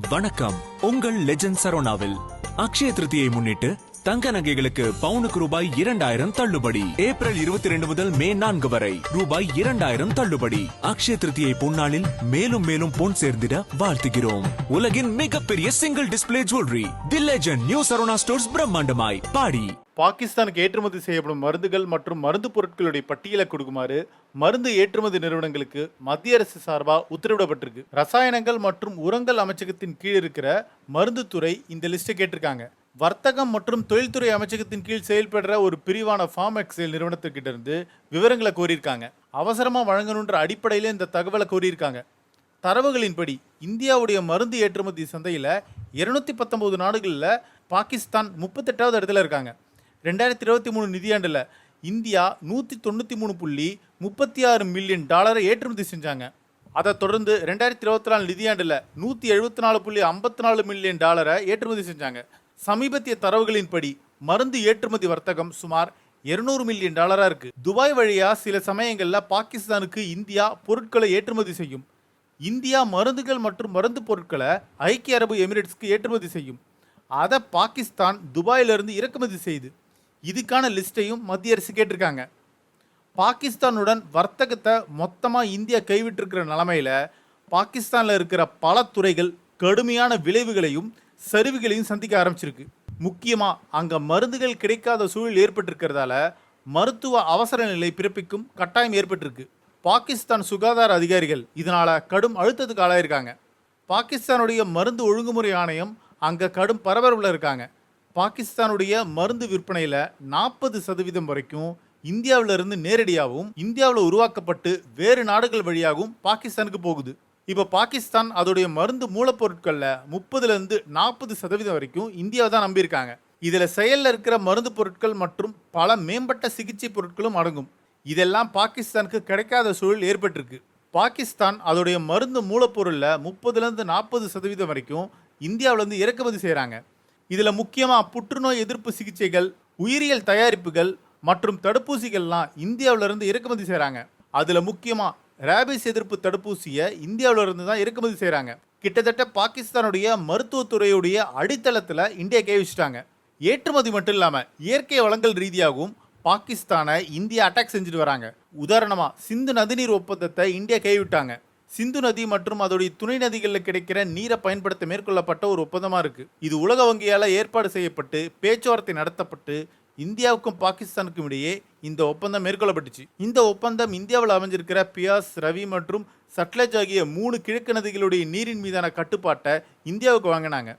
வணக்கம். உங்கள் லெஜண்ட் சரோனாவில் அக்ஷய திருதியை முன்னிட்டு தங்க நகைகளுக்கு பவுனுக்கு ரூபாய் இரண்டாயிரம் தள்ளுபடி. ஏப்ரல் இருபத்தி ரெண்டு முதல் மே நான்கு வரை ரூபாய் இரண்டாயிரம் தள்ளுபடி. அக்ஷய திருதியை பொன்னாளில் மேலும் மேலும் பொன் சேர்ந்திட வாழ்த்துகிறோம். உலகின் மிகப்பெரிய single display jewellery the legend new Saravana stores பிரம்மாண்டமாய் பாடி. பாகிஸ்தானுக்கு ஏற்றுமதி செய்யப்படும் மருந்துகள் மற்றும் மருந்து பொருட்களுடைய பட்டியலை கொடுக்குமாறு மருந்து ஏற்றுமதி நிறுவனங்களுக்கு மத்திய அரசு சார்பாக உத்தரவிடப்பட்டிருக்கு. ரசாயனங்கள் மற்றும் உரங்கள் அமைச்சகத்தின் கீழ் இருக்கிற மருந்து துறை இந்த லிஸ்ட்டை கேட்டிருக்காங்க. வர்த்தகம் மற்றும் தொழில்துறை அமைச்சகத்தின் கீழ் செயல்படுற ஒரு பிரிவான ஃபார்ம் எக்ஸைல் நிறுவனத்துக்கிட்ட இருந்து விவரங்களை கோரியிருக்காங்க. அவசரமா வழங்கணுன்ற அடிப்படையில் இந்த தகவலை கோரியிருக்காங்க. தரவுகளின்படி இந்தியாவுடைய மருந்து ஏற்றுமதி சந்தையில் இருநூத்தி பத்தொன்பது நாடுகளில் பாகிஸ்தான் முப்பத்தெட்டாவது இடத்துல இருக்காங்க. ரெண்டாயிரத்தி இருபத்தி மூணு நிதியாண்டில் இந்தியா நூற்றி தொண்ணூற்றி மூணு புள்ளி முப்பத்தி ஆறு மில்லியன் டாலரை ஏற்றுமதி செஞ்சாங்க. அதை தொடர்ந்து ரெண்டாயிரத்தி இருபத்தி நாலு நிதியாண்டில் நூற்றி எழுபத்தி நாலு புள்ளி ஐம்பத்தி நாலு மில்லியன் டாலரை ஏற்றுமதி செஞ்சாங்க. சமீபத்திய தரவுகளின்படி மருந்து ஏற்றுமதி வர்த்தகம் சுமார் 200 மில்லியன் டாலராக இருக்கு. துபாய் வழியா சில சமயங்களில் பாகிஸ்தானுக்கு இந்தியா பொருட்களை ஏற்றுமதி செய்யும். இந்தியா மருந்துகள் மற்றும் மருந்து பொருட்களை ஐக்கிய அரபு எமிரேட்ஸ்க்கு ஏற்றுமதி செய்யும். அதை பாகிஸ்தான் துபாயிலிருந்து இறக்குமதி செய்யுது இதுக்கான லிஸ்ட்டையும் மத்திய அரசு கேட்டிருக்காங்க. பாகிஸ்தானுடன் வர்த்தகத்தை மொத்தமாக இந்தியா கைவிட்டிருக்கிற நிலமையில பாகிஸ்தானில் இருக்கிற பல துறைகள் கடுமையான விளைவுகளையும் சரிவுகளையும் சந்திக்க ஆரம்பிச்சிருக்கு. முக்கியமாக அங்கே மருந்துகள் கிடைக்காத சூழல் ஏற்பட்டிருக்கிறதால மருத்துவ அவசர நிலை பிறப்பிக்கும் கட்டாயம் ஏற்பட்டிருக்கு. பாகிஸ்தான் சுகாதார அதிகாரிகள் இதனால் கடும் அழுத்தத்துக்கு ஆளாயிருக்காங்க. பாகிஸ்தானுடைய மருந்து ஒழுங்குமுறை ஆணையம் அங்கே கடும் பரபரப்பில் இருக்காங்க. பாகிஸ்தானுடைய மருந்து விற்பனையில் நாற்பது சதவீதம் வரைக்கும் இந்தியாவிலிருந்து நேரடியாகவும் இந்தியாவில் உருவாக்கப்பட்டு வேறு நாடுகள் வழியாகவும் பாகிஸ்தானுக்கு போகுது. இப்போ பாகிஸ்தான் அதோடைய மருந்து மூலப்பொருட்களில் முப்பதுலேருந்து நாற்பது சதவீதம் வரைக்கும் இந்தியாவை தான் நம்பியிருக்காங்க. இதில் செயலில் இருக்கிற மருந்து பொருட்கள் மற்றும் பல மேம்பட்ட சிகிச்சை பொருட்களும் அடங்கும். இதெல்லாம் பாகிஸ்தானுக்கு கிடைக்காத சூழல் ஏற்பட்டிருக்கு. பாகிஸ்தான் அதோடைய மருந்து மூலப்பொருளில் முப்பதுலேருந்து நாற்பது சதவீதம் வரைக்கும் இந்தியாவிலேருந்து இறக்குமதி செய்கிறாங்க. இதில் முக்கியமாக புற்றுநோய் எதிர்ப்பு சிகிச்சைகள் உயிரியல் தயாரிப்புகள் மற்றும் தடுப்பூசிகள்லாம் இந்தியாவிலேருந்து இறக்குமதி செய்கிறாங்க. அதில் முக்கியமாக ரேபிஸ் எதிர்ப்பு தடுப்பூசியை இந்தியாவிலிருந்து தான் இறக்குமதி செய்கிறாங்க கிட்டத்தட்ட பாகிஸ்தானுடைய மருத்துவத்துறையுடைய அடித்தளத்தில் இந்தியா கேவிச்சிட்டாங்க ஏற்றுமதி மட்டும் இல்லாமல் இயற்கை வளங்கள் ரீதியாகவும் பாகிஸ்தானை இந்தியா அட்டாக் செஞ்சுட்டு வராங்க. உதாரணமாக சிந்து நதிநீர் ஒப்பந்தத்தை இந்தியா கைவிட்டாங்க சிந்து நதி மற்றும் அதோடைய துணை நதிகளில் கிடைக்கிற நீரை பயன்படுத்த மேற்கொள்ளப்பட்ட ஒரு ஒப்பந்தமாக இருக்குது இது உலக வங்கியால் ஏற்பாடு செய்யப்பட்டு பேச்சுவார்த்தை நடத்தப்பட்டு இந்தியாவுக்கும் பாகிஸ்தானுக்கும் இடையே இந்த ஒப்பந்தம் மேற்கொள்ளப்பட்டுச்சு. இந்த ஒப்பந்தம் இந்தியாவில் அமைஞ்சிருக்கிற பியாஸ் ரவி மற்றும் சட்லஜ் ஆகிய மூணு கிழக்கு நதிகளுடைய நீரின் மீதான கட்டுப்பாட்டை இந்தியாவுக்கு வாங்கினாங்க.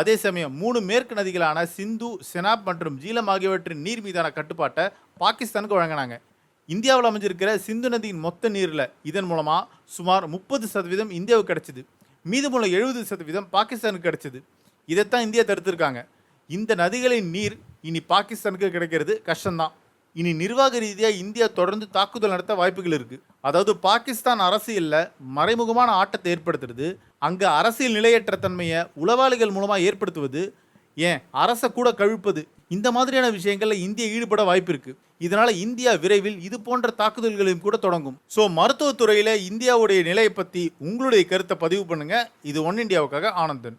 அதே சமயம் மூணு மேற்கு நதிகளான சிந்து செனாப் மற்றும் ஜீலம் ஆகியவற்றின் நீர் மீதான கட்டுப்பாட்டை பாகிஸ்தானுக்கு வழங்கினாங்க. இந்தியாவில் அமைஞ்சிருக்கிற சிந்து நதியின் மொத்த நீரில் இதன் மூலமாக சுமார் முப்பது சதவீதம் இந்தியாவுக்கு கிடைச்சிது. மீதமுள்ள எழுபது சதவீதம் பாகிஸ்தானுக்கு கிடைச்சிது. இதைத்தான் இந்தியா தடுத்திருக்காங்க. இந்த நதிகளின் நீர் இனி பாகிஸ்தானுக்கு கிடைக்கிறது கஷ்டம்தான். இனி நிர்வாக ரீதியாக இந்தியா தொடர்ந்து தாக்குதல் நடத்த வாய்ப்புகள் இருக்குது அதாவது பாகிஸ்தான் அரசியலில் மறைமுகமான ஆட்டத்தை ஏற்படுத்துறது அங்கே அரசியல் நிலையற்ற தன்மையை உளவாளிகள் மூலமாக ஏற்படுத்துவது ஏன் அரசை கூட கழிப்பது இந்த மாதிரியான விஷயங்களில் இந்தியா ஈடுபட வாய்ப்பு இருக்கு. இதனால இந்தியா விரைவில் இது போன்ற தாக்குதல்களையும் கூட தொடங்கும். ஸோ மருத்துவத்துறையில் இந்தியாவுடைய நிலையை பற்றி உங்களுடைய கருத்தை பதிவு பண்ணுங்க. இது ஒன் இந்தியாவுக்காக ஆனந்தன்.